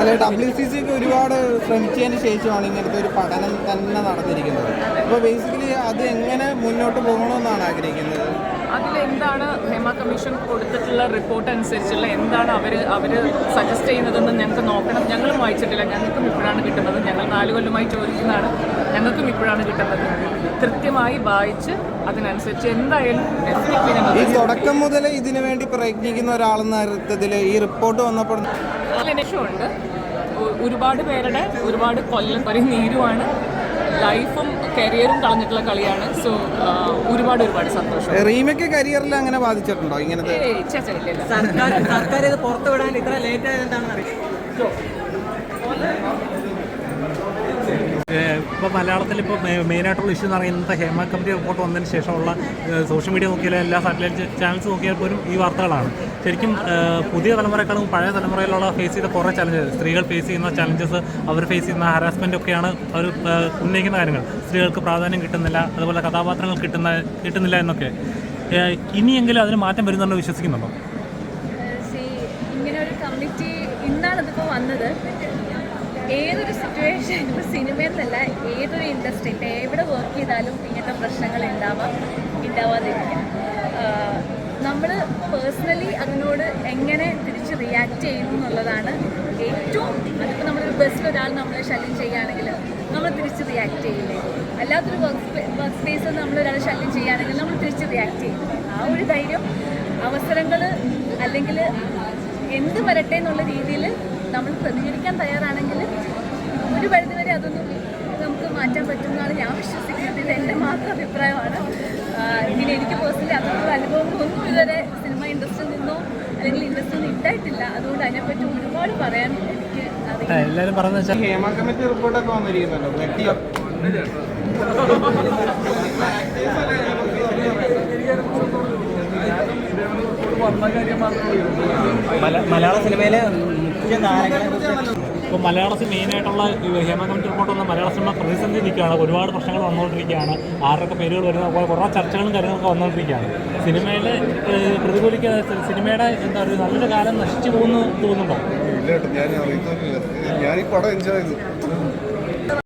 അല്ലെ ഡബ്ല്യു ഒരുപാട് ശ്രമിച്ചതിന് ശേഷമാണ് ഇങ്ങനത്തെ ഒരു പഠനം തന്നെ നടന്നിരിക്കുന്നത്. അപ്പോൾ ബേസിക്കലി അത് എങ്ങനെ മുന്നോട്ട് പോകണമെന്നാണ് ആഗ്രഹിക്കുന്നത്? അതിലെന്താണ് ഹേമ കമ്മീഷൻ കൊടുത്തിട്ടുള്ള റിപ്പോർട്ട് അനുസരിച്ചുള്ള എന്താണ് അവർ അവർ സജസ്റ്റ് ചെയ്യുന്നതെന്ന് ഞങ്ങൾക്ക് നോക്കണം. ഞങ്ങളും വായിച്ചിട്ടില്ല. ഞങ്ങൾക്കും ഇപ്പോഴാണ് കിട്ടുന്നത്. ഞങ്ങൾ നാല് കൊല്ലമായി ചോദിക്കുന്നതാണ് ഞങ്ങൾക്കും ഇപ്പോഴാണ് കിട്ടുന്നത്. കൃത്യമായി വായിച്ച് അതിനനുസരിച്ച് എന്തായാലും ഡെഫിനറ്റ്ലി ഞങ്ങൾ തുടക്കം മുതൽ ഇതിനു വേണ്ടി പ്രയത്നിക്കുന്ന ഒരാളെന്ന അർത്ഥത്തിൽ ഈ റിപ്പോർട്ട് വന്നപ്പോൾ ഉണ്ട് ഒരുപാട് പേരുടെ ഒരുപാട് കൊല്ലം പറയും നീരുമാണ്. ലൈഫും കരിയറും കളഞ്ഞിട്ടുള്ള കളിയാണ്. സോ ഒരുപാട് ഒരുപാട് സന്തോഷം. റീമയ്ക്ക് കരിയറിൽ അങ്ങനെ ബാധിച്ചിട്ടുണ്ടോ ഇങ്ങനത്തെ. സർക്കാർ സർക്കാർ ഇത് പുറത്തുവിടാൻ ഇത്ര ലേറ്റ് ആയതെന്താണെന്ന് അറിയാം ഇപ്പോൾ മലയാളത്തിൽ ഇപ്പോൾ മെയിനായിട്ടുള്ള ഇഷ്യൂ എന്ന് പറയുന്നത് ഹേമ കമ്മിറ്റി റിപ്പോർട്ട് വന്നതിന് ശേഷമുള്ള സോഷ്യൽ മീഡിയ നോക്കിയാലും എല്ലാ സാറ്റലൈറ്റ് ചാനൽസ് നോക്കിയാൽ പോലും ഈ വാർത്തകളാണ്. ശരിക്കും പുതിയ തലമുറയെക്കാളും പഴയ തലമുറയിലുള്ള ഫേസ് ചെയ്ത കുറേ ചലഞ്ചസ് സ്ത്രീകൾ ഫേസ് ചെയ്യുന്ന ചലഞ്ചസ് അവർ ഫേസ് ചെയ്യുന്ന ഹരാസ്മെന്റ് ഒക്കെയാണ് അവർ ഉന്നയിക്കുന്ന കാര്യങ്ങൾ. സ്ത്രീകൾക്ക് പ്രാധാന്യം കിട്ടുന്നില്ല അതുപോലെ കഥാപാത്രങ്ങൾ കിട്ടുന്ന കിട്ടുന്നില്ല എന്നൊക്കെ. ഇനിയെങ്കിലും അതിന് മാറ്റം വരുന്നുണ്ടോ വിശ്വസിക്കുന്നുണ്ടോ? ഇങ്ങനെ ഒരു കമ്മിറ്റി ഇന്നാണ് ഇതിപ്പോൾ വന്നത്. ഏതൊരു സിറ്റുവേഷൻ ഇപ്പോൾ സിനിമയെന്നല്ല ഏതൊരു ഇൻഡസ്ട്രി ഇപ്പോൾ എവിടെ വർക്ക് ചെയ്താലും ഇങ്ങനത്തെ പ്രശ്നങ്ങൾ ഉണ്ടാവാം ഉണ്ടാവാതിരിക്കാം നമ്മൾ പേഴ്സണലി അതിനോട് എങ്ങനെ തിരിച്ച് റിയാക്ട് ചെയ്യുന്നു എന്നുള്ളതാണ് ഏറ്റവും അതിപ്പോൾ നമ്മളൊരു ബസ്സിൽ ഒരാൾ നമ്മളെ ശല്യം ചെയ്യുകയാണെങ്കിൽ നമ്മൾ തിരിച്ച് റിയാക്ട് ചെയ്യില്ലേ? അല്ലാത്തൊരു വർക്ക് വർക്ക് സ്പേസിൽ നമ്മളൊരാൾ ശല്യം ചെയ്യുകയാണെങ്കിൽ നമ്മൾ തിരിച്ച് റിയാക്ട് ചെയ്യും. ആ ഒരു ധൈര്യം അവസരങ്ങൾ അല്ലെങ്കിൽ എന്ത് വരട്ടെ എന്നുള്ള രീതിയിൽ നമ്മൾ പ്രതികരിക്കാൻ തയ്യാറാണെങ്കിൽ അഭിപ്രായമാണ്. ഇങ്ങനെ എനിക്ക് പേഴ്സണലി അത്തരത്തിലുള്ള അനുഭവങ്ങളൊന്നും ഇതുവരെ സിനിമ ഇൻഡസ്ട്രിയിൽ നിന്നോ അല്ലെങ്കിൽ ഇൻഡസ്ട്രിയിൽ നിന്ന് ഇട്ടായിട്ടില്ല. അതുകൊണ്ട് അതിനെപ്പറ്റി ഒരുപാട് പറയാൻ എനിക്ക് എല്ലാരും എല്ലാവരും പറയുന്നത് വെച്ചാൽ ഹേമ കമ്മിറ്റി റിപ്പോർട്ടൊക്കെ വന്നിരിക്കുന്നല്ലോ മലയാള സിനിമയിലെ മുഖ്യ താരങ്ങളെ കുറിച്ച് ഇപ്പോൾ മലയാളത്തിൽ മെയിനായിട്ടുള്ള ഹേമ കമ്മിറ്റി റിപ്പോർട്ട് വന്ന മലയാള സിനിമ പ്രതിസന്ധി നിൽക്കുകയാണ്. ഒരുപാട് പ്രശ്നങ്ങൾ വന്നുകൊണ്ടിരിക്കുകയാണ്. ആരുടെയൊക്കെ പേരുകൾ വരുന്ന കുറേ ചർച്ചകളും കാര്യങ്ങളൊക്കെ വന്നുകൊണ്ടിരിക്കുകയാണ്. സിനിമയിൽ പ്രതികൂലിക്കാതെ സിനിമയുടെ എന്താ പറയുക നല്ലൊരു കാലം നശിച്ചു പോകുന്നു തോന്നുന്നുണ്ടോ? ഞാൻ ഈ പടം എൻജോയ് ചെയ്തു.